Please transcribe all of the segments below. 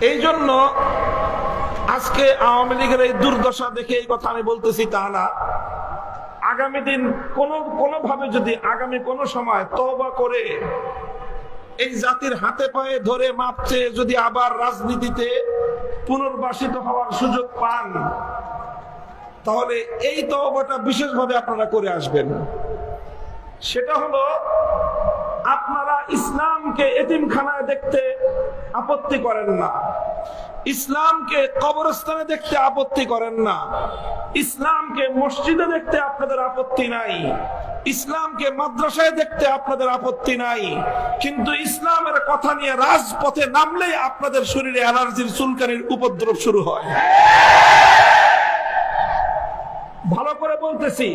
এই জন্য আজকে আওয়ামী লীগের এই দুর্দশা দেখে এই কথা আমি বলতেছি তা না আগামী দিন কোন, কোনোভাবে যদি আগামী কোন সময় তবা করে এই জাতির হাতে পায়ে ধরে মাপছে যদি আবার রাজনীতিতে পুনর্বাসিত হওয়ার সুযোগ পান, তাহলে এই তওবাটা বিশেষভাবে আপনারা করে আসবেন। সেটা হলো, আপনারা ইসলামকে এতিমখানায় দেখতে আপত্তি করেন না। ইসলামকে কবরস্থানে দেখতে আপত্তি করেন না। ইসলামকে মসজিদে দেখতে আপনাদের আপত্তি নাই। ইসলামকে মাদ্রাসায় দেখতে আপনাদের আপত্তি নাই। কিন্তু ইসলামের কথা নিয়ে রাজপথে নামলেই আপনাদের শরীরে অ্যালার্জির চুলকানির উপদ্রব শুরু হয়। ভালো করে বলতেছি,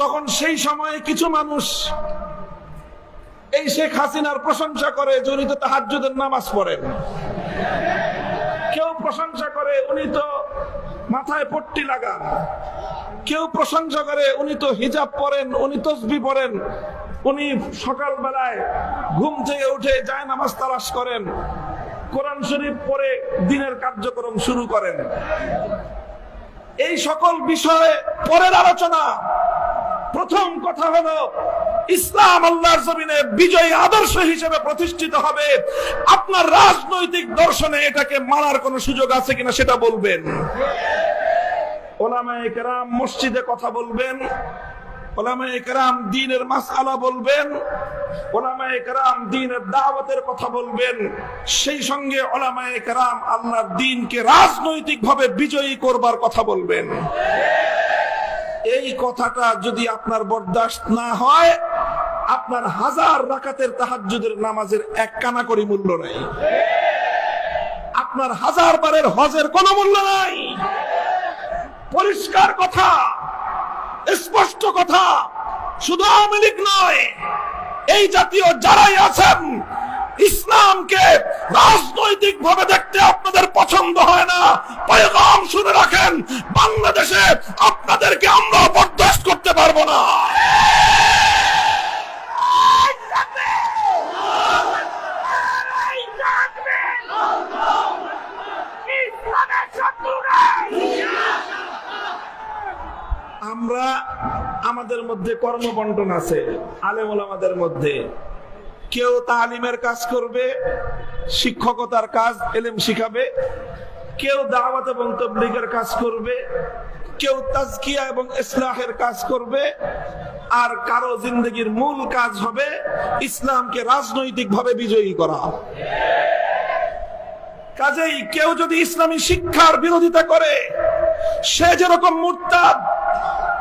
তখন সেই সময়ে কিছু মানুষ এই শেখ হাসিনার প্রশংসা করে যে উনি তো তাহাজ্জুদের নামাজ পড়েন। কেউ প্রশংসা করে উনি তো মাথায় পট্টি লাগান। কেউ প্রশংসা করে উনি তো হিজাব পরেন, উনি তসবি পড়েন উনি সকালবেলায় ঘুম থেকে উঠে যায় নামাজ তালাশ করেন, কোরআন শরীফ পরে দিনের কার্যক্রম শুরু করেন। এই সকল বিষয়ে পরের আলোচনা। প্রথম কথা হলো ইসলাম আল্লাহর জমিনে বিজয়ী আদর্শ হিসেবে প্রতিষ্ঠিত হবে। আপনার রাজনৈতিক দর্শনে এটাকে মানার কোনো সুযোগ আছে কিনা সেটা বলবেন। ওলামায়ে কেরাম মসজিদে কথা বলবেন। ওলামায়ে কেরাম দিনের মাসআলা বলবেন। ওলামায়ে কেরাম দিনের দাওয়াতের কথা বলবেন। সেই সঙ্গে ওলামায়ে কেরাম আল্লাহর দিনকে রাজনৈতিকভাবে বিজয়ী করবার কথা বলবেন। এই কথাটা যদি আপনার বরদাস্ত না হয় আপনার হাজার রাকাতের তাহাজ্জুদের নামাজের এক কানা করি মূল্য নাই। আপনার হাজার বারের হজের কোনো মূল্য নাই। পরিষ্কার কথা, স্পষ্ট কথা, শুধু আওয়ামী নয়, এই জাতীয় যারাই আছেন, ইসলামকে রাজনৈতিক ভাবে দেখতে আপনাদের পছন্দ হয় না। পয়গাম শুনে রাখেন, বাংলাদেশে আপনাদেরকে আমরা বরদাস্ত করতে পারব না। আমাদের মধ্যে কর্মবন্টন আছে আলেমুল আমাদের মধ্যে। কেউ তালিমের কাজ করবে, শিক্ষকতার কাজ এলেম শিখাবে, কেউ দাওয়াত এবং তবলিগের কাজ করবে, কেউ তাজকিয়া এবং ইসলাহের কাজ করবে, আর কারও জিন্দগির মূল কাজ হবে ইসলামকে রাজনৈতিক ভাবে বিজয়ী করা। কাজেই কেউ যদি ইসলামী শিক্ষার বিরোধিতা করে, সে যেরকম মুরতাদ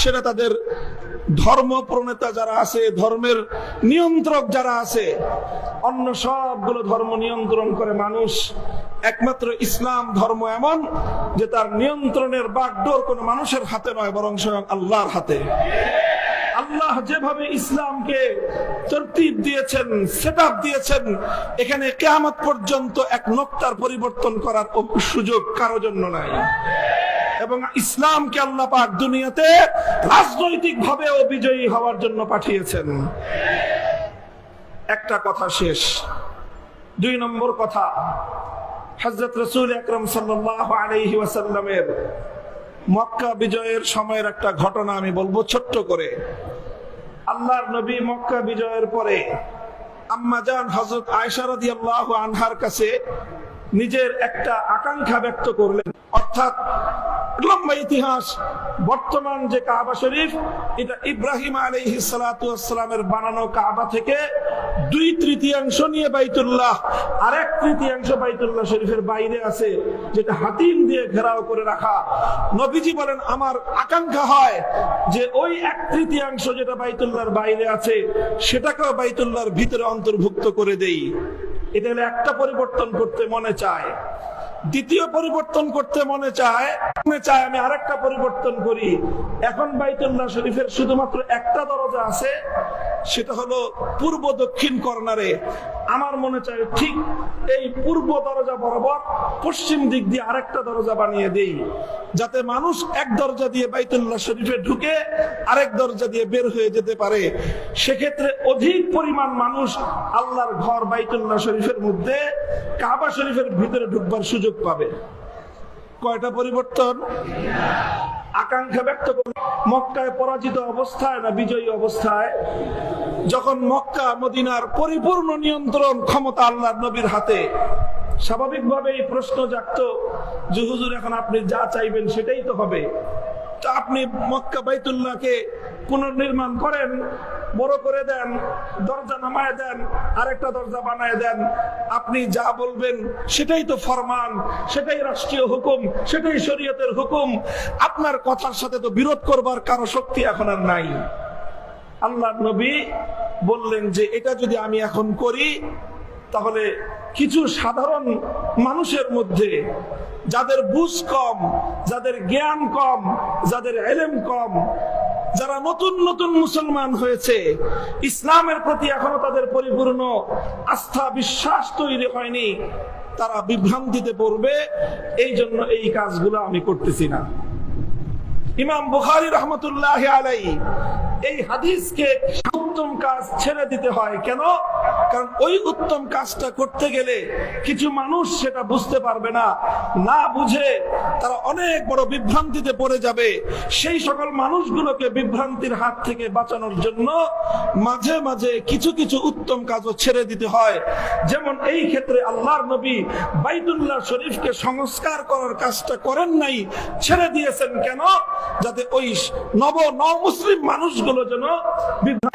সেটা তাদের ধর্ম প্রণেতা যারা আছে, ধর্মের নিয়ন্ত্রক যারা আছে, অন্য সবগুলো ধর্ম নিয়ন্ত্রণ করে মানুষ। একমাত্র ইসলাম ধর্ম এমন যে তার নিয়ন্ত্রণের বাগডোর কোনো মানুষের হাতে নয়, বরং স্বয়ং আল্লাহর হাতে। আল্লাহ যেভাবে ইসলামকে তরতিব দিয়েছেন সেট দিয়েছেন, এখানে কেয়ামত পর্যন্ত এক নোক্তার পরিবর্তন করার সুযোগ কারও জন্য নাই। এবং ইসলামকে আল্লাহ পাক দুনিয়াতে রাজনৈতিক ভাবেও বিজয়ী হওয়ার জন্য পাঠিয়েছেন। একটা কথা শেষ। দুই নম্বর কথা হজরত রসুল আকরম সাল্লাহ আলাইহি ওয়াসাল্লামের মক্কা বিজয়ের সময়ের একটা ঘটনা আমি বলব ছোট্ট করে। আল্লাহর নবী মক্কা বিজয়ের পরে আম্মাজান হজরত আয়সা রাদিয়াল্লাহু আনহার কাছে নিজের একটা আকাঙ্ক্ষা ব্যক্ত করলেন। অর্থাৎ লম্বা ইতিহাস, বর্তমান যে কাবা শরীফ, এটা ইব্রাহিম আলাইহিস সালাতু ওয়াসসালামের বানানো কাবা থেকে দুই তৃতীয়াংশ নিয়ে বাইতুল্লাহ আর এক তৃতীয়াংশ বাইতুল্লাহ শরীফের বাইরে আছে, যেটা হাতিম দিয়ে ঘেরাও করে রাখা। নবীজি বলেন, আমার আকাঙ্ক্ষা হয় যে ওই এক তৃতীয়াংশ যেটা বাইতুল্লাহর বাইরে আছে, সেটাকেও বাইতুল্লাহর ভিতরে অন্তর্ভুক্ত করে দেই। এটা একটা পরিবর্তন করতে মনে চায়। দ্বিতীয় পরিবর্তন করতে মনে চায় মনে চায় আমি আরেকটা পরিবর্তন করি। এখন বাইতুল্লাহ শরীফের শুধুমাত্র একটা দরজা আছে সেটা হলো পূর্ব দক্ষিণ কর্নারে। আমার মনে চায় ঠিক এই পূর্ব দরজা বরাবর পশ্চিম দিক দিয়ে আরেকটা দরজা বানিয়ে দেই, যাতে মানুষ এক দরজা দিয়ে বাইতুল্লাহ শরীফে ঢুকে আরেক দরজা দিয়ে বের হয়ে যেতে পারে। সেক্ষেত্রে অধিক পরিমাণ মানুষ আল্লাহর ঘর বাইতুল্লাহ শরীফের মধ্যে কাবা শরীফের ভিতরে ঢুকবার সুযোগ পাবে। কয়টা পরিবর্তন? আকাঙ্ক্ষা ব্যক্ত করুন মক্কায় পরাজিত অবস্থায় না বিজয়ী অবস্থায়, যখন মক্কা মদিনার পরিপূর্ণ নিয়ন্ত্রণ ক্ষমতা আল্লাহ নবীর হাতে, স্বাভাবিকভাবে এই প্রশ্ন জাগত যে, হুজুর, এখন আপনি যা চাইবেন সেটাই তো হবে। তা আপনি মক্কা বাইতুল্লাহকে পুনর্নির্মাণ করেন বড় করে দেন, দরজা নামায় দেন, আরেকটা দরজা বানায় দেন। আপনি যা বলবেন, সেটাই তো ফরমান, সেটাই রাষ্ট্রীয় হুকুম, সেটাই শরীয়তের হুকুম। আপনার কথার সাথে তো বিরোধ করবার কারও শক্তি এখন আর নাই। আল্লাহ নবী বললেন যে, এটা যদি আমি এখন করি, তাহলে কিছু সাধারণ মানুষের মধ্যে, যাদের বুঝ কম, যাদের জ্ঞান কম, যাদের এলেম কম যারা নতুন নতুন মুসলমান হয়েছে, ইসলামের প্রতি এখনও তাদের পরিপূর্ণ আস্থা, বিশ্বাস তৈরি হয়নি, তারা বিভ্রান্তিতে পড়বে, এই জন্য এই কাজগুলো আমি করতেছি না। ইমাম বুখারি রহমতুল্লাহ আলাই এই হাদিসকে উত্তম কাজ ছেড়ে দিতে হয়। কেন? কারণ ওই উত্তম কাজটা করতে গেলে কিছু মানুষ সেটা বুঝতে পারবে না। না বুঝে তারা অনেক বড় বিভ্রান্তিতে পড়ে যাবে। সেই সকল মানুষগুলোকে বিভ্রান্তির হাত থেকে বাঁচানোর জন্য মাঝে মাঝে কিছু কিছু উত্তম কাজও ছেড়ে দিতে হয়। যেমন এই ক্ষেত্রে আল্লাহর নবী বাইদুল্লাহ শরীফকে সংস্কার করার কাজটা করেন নাই, ছেড়ে দিয়েছেন কেন? যাতে ওই নব নমুসলিম মানুষগুলো যেন বিভ্রান্ত